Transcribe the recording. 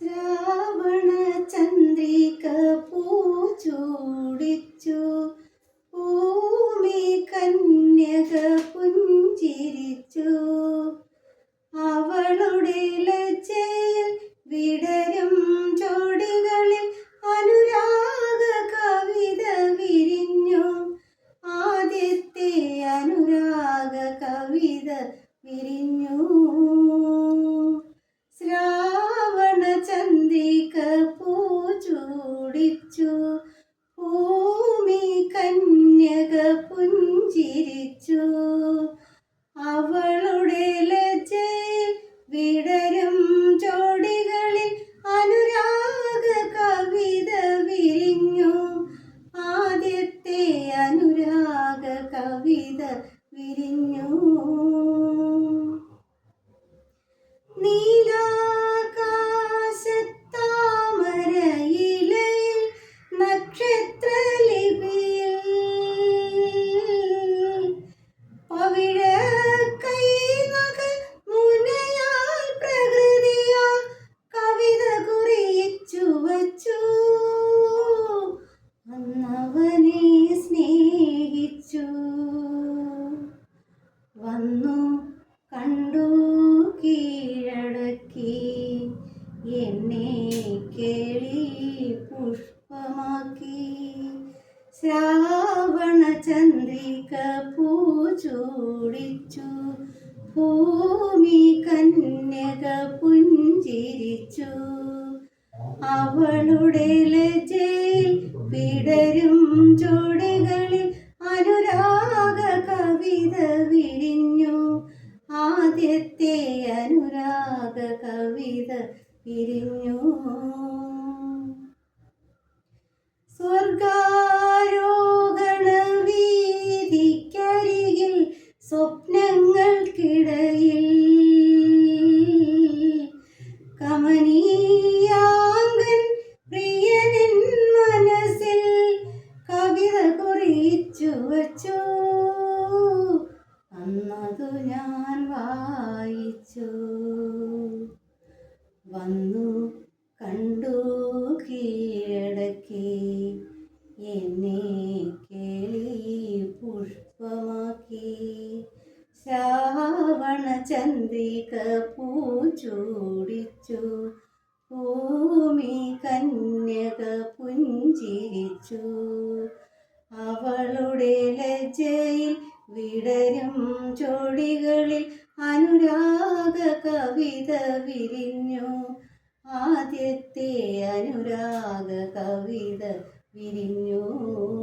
ശ്രാവണ ചന്ദ്രിക പൂ ചൂടിച്ചു ഭൂമി കന്യക പുഞ്ചിരിച്ചു. അവളുടെ ലജ്ജയിൽ വിടരും ചോടികളിൽ അനുരാഗ കവിത വിരിഞ്ഞു. ആദ്യത്തെ അനുരാഗ കവിത വിരിഞ്ഞു. കവിത വിരിഞ്ഞു. നക്ഷത്രലിപിയിൽ പവിഴക്കൈനകൾ പുഷ്പമാക്കി ശ്രാവണ ചന്ദ്രിക പൂചൂടിച്ചു ഭൂമി കന്യക പുഞ്ചിരിച്ചു. അവളുടെ ലജയിൽ പിടരും ചോടികളിൽ അനുരാഗ കവിത വിരിഞ്ഞു. ആദ്യത്തെ അനുരാഗ കവിത വിരിഞ്ഞു. കമനീയാങ്കൻ പ്രിയനിൻ മനസ്സിൽ വന്നു കണ്ടു കീഴടക്കി. എന്നെ കേളി പുഷ്പമാക്കി. ശ്രാവണ ചന്ദ്രിക പൂച്ചൂടിച്ചു കന്യക പുഞ്ചിരിച്ചു. അവളുടെ ലജ്ജയിൽ വിടരും ചോടികളിൽ അനുരാഗ കവിത വിരിഞ്ഞു. ആദ്യത്തെ അനുരാഗ കവിത വിരിഞ്ഞു.